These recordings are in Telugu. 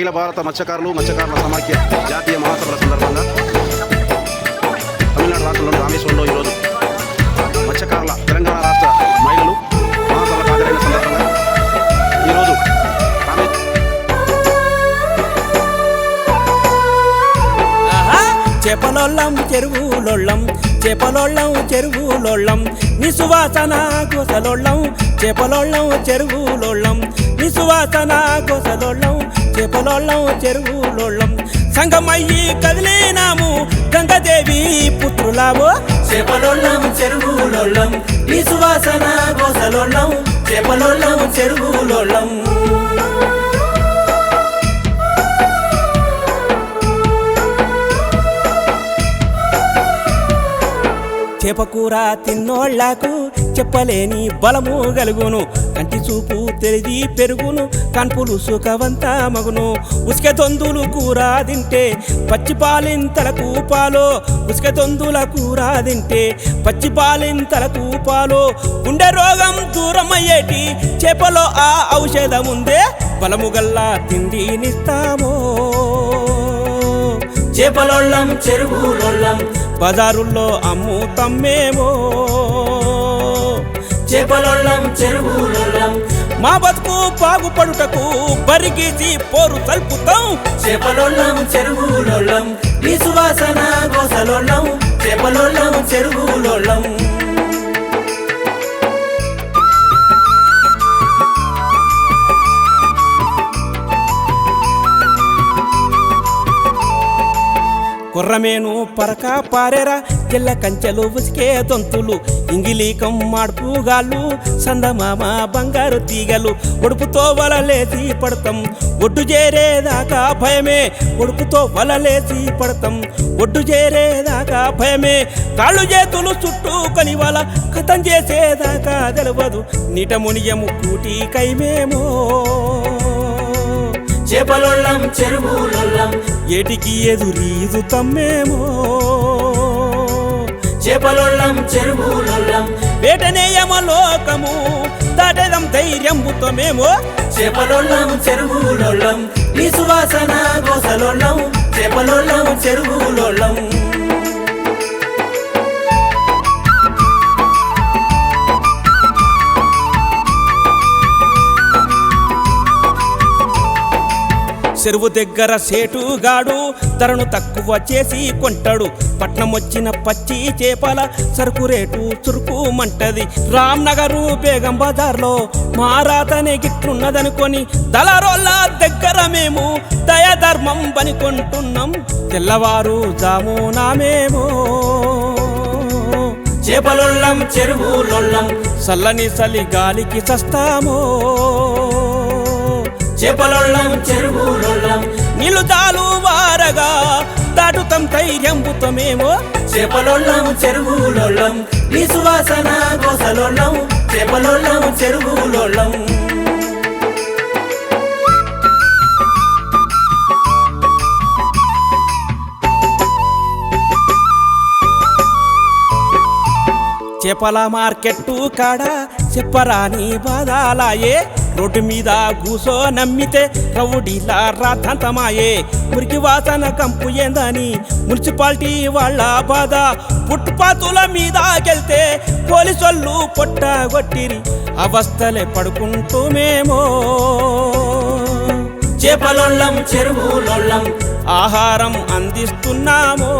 అఖిల భారత మత్స్యకారులు మత్స్యకారుల సమాఖ్య జాతీయ మహాసభల సందర్భంగా తమిళనాడు రాష్ట్రంలోని రామేశ్వరంలో ఈరోజు మత్స్యకారుల తెలంగాణ రాష్ట్ర మహిళలు మహాసభలకు హాజరైన సందర్భంగా ఈరోజు రామే ఆహా! చేపలోళ్ళం చెరువులోళ్ళం చేపలోళ్ళం చెరువులోళ్ళం నిసువాసన గోసలోళ్ళం చేపలోళ్ళం చెరువులోళ్ళం నిసువాసన గోసలోళ్ళం చేపలోళ్ళం చెరువులోళ్ళం. సంగమయ్యి కదిలినాము గంగదేవి పుత్రులావో. చేపలోళ్ళం చెరువులోళ్ళం నిసువాసన గోసలోళ్ళం. చేపలోళ్ళం చెరువులోళ్ళం. చేపకూర తిన్నోళ్ళకు చెప్పలేని బలము గలుగును. కంటి చూపు తెలివి పెరుగును. కన్పులు సుఖవంత మగును. ఉసుక తొందులు కూర తింటే పచ్చి పాలింతలకు పాలో ఉసుక తొందుల కూర తింటే పచ్చి పాలింతలకు పాలో గుండె రోగం దూరం అయ్యేటి చేపలో ఆ ఔషధం ఉందే బలము గల్లా తిండినిస్తామో చేపలోళ్ళం చెరువులోళ్ళం బజారుల్లో అమ్ముతమ్మేమో చేపలోళ్ళం చెరువులోళ్ళం మా బతుకు బాగుపడుటకు బరిగీసి పోరు తలుపుతాం. చేపలోళ్ళం చెరువులోళ్ళం నీ సువాసన గోసలోళ్ళం. చేపలోళ్ళం చెరువులోళ్ళం కుర్రమేను పరక పారేరా తెల్ల కంచెలు ఉసికే దొంతులు ఇంగిలీకం మాడుపుగాళ్ళు సందమామ బంగారు తీగలు ఒడుపుతో వలలేసి పడతాం ఒడ్డు చేరేదాకా భయమే ఒడుపుతో వలలేసి పడతాం ఒడ్డు చేరేదాకా భయమే కాళ్ళు చేతులు చుట్టూకొని వాళ్ళ కథం చేసేదాకా తెలవదు నీట మునియము కూటి కైమేమో. చేపలొళ్ళం చెరువులొళ్ళం ఏటికి ఎదురీదు తమ్మేమో. చేపలొళ్ళం చెరువులొళ్ళం వేటనేయమ లోకము దాటేదం ధైర్యంబుతమేమో చేపలొళ్ళం చెరువులొళ్ళం నీ సువాసన గోసలొళ్ళం చేపలొళ్ళం చెరువులొళ్ళం చెరువు దగ్గర సేటుగాడు ధరను తక్కువ చేసి కొంటాడు. పట్నం వచ్చిన పచ్చి చేపల సరుకు రేటు చురుకుమంటది రామ్ నగరు బేగం బజార్లో మారాతనే గిట్లున్నదనుకొని దళారోళ్ళ దగ్గర మేము దయధర్మం పనికొంటున్నాం తెల్లవారు జామునామేమో చేపలొల్లం చెరువులొళ్ళం చల్లని చలి గాలికి చస్తామో. చేపలొళ్ళం చెరువులొళ్ళం చాలు వారగా దాటుతాం ధైర్యంబుతమేమో చేపలొళ్ళం చెరువులొళ్ళం నీ సువాసన గోసలొళ్ళం చేపలొళ్ళం చెరువులొళ్ళం చేపల మార్కెట్టు కాడ చెప్పరాని బాధాలాయే? రోడ్డు మీద కూసో నమ్మితే రౌడీలా రాతంతమాయే మురికి వాసన కంపు ఏందని మున్సిపాలిటీ వాళ్ళ బాధ. పుట్టుపాతుల మీద గెళ్తే పోలీసోళ్ళు పొట్టగొట్టిరి అవస్థలే పడుకుంటూ మేమో చేపలొళ్ళం చెరువులొళ్ళం ఆహారం అందిస్తున్నామో.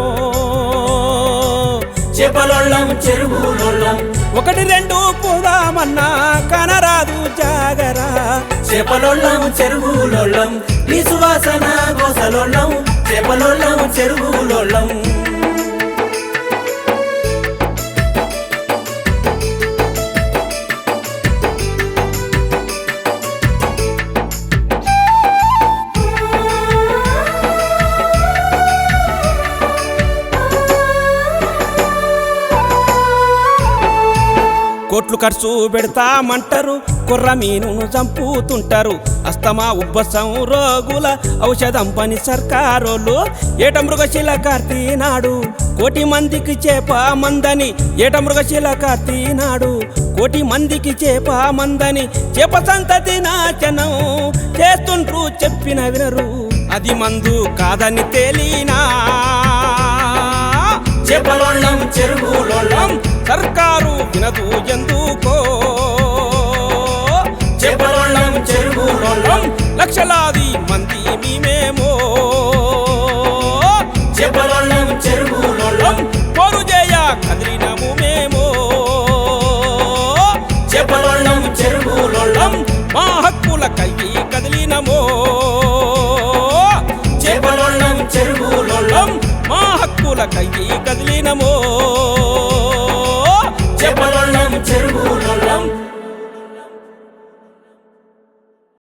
చేపలొళ్ళం చెరువులొళ్ళం ఒకటి రెండు పోదామన్నా కనరాదు జాగరా. చేపలొళ్ళం చెరువులొళ్ళం నీ సువాసన గోసలొళ్ళం చేపలొళ్ళం చెరువులొళ్ళం కోట్లు ఖర్చు పెడతామంటారు. కుర్ర మీనును చంపుతుంటారు. అస్తమా ఉబ్బసం రోగుల ఔషధం పని సర్కారోళ్ళు. ఏట మృగశిల కార్తీనాడు కోటి మందికి చేప మందని. ఏట మృగశిల కార్తీనాడు కోటి మందికి చేప మందని. చేప సంతతి నాచనం చేస్తుండ్రు చెప్పిన వినరు. అది మందు కాదని తేలినా చేపలోళ్ళం చెరువులోళ్ళం సర్కారు వినదు ఎందుకో? చెరువు లక్షలాది మంది మేమేమో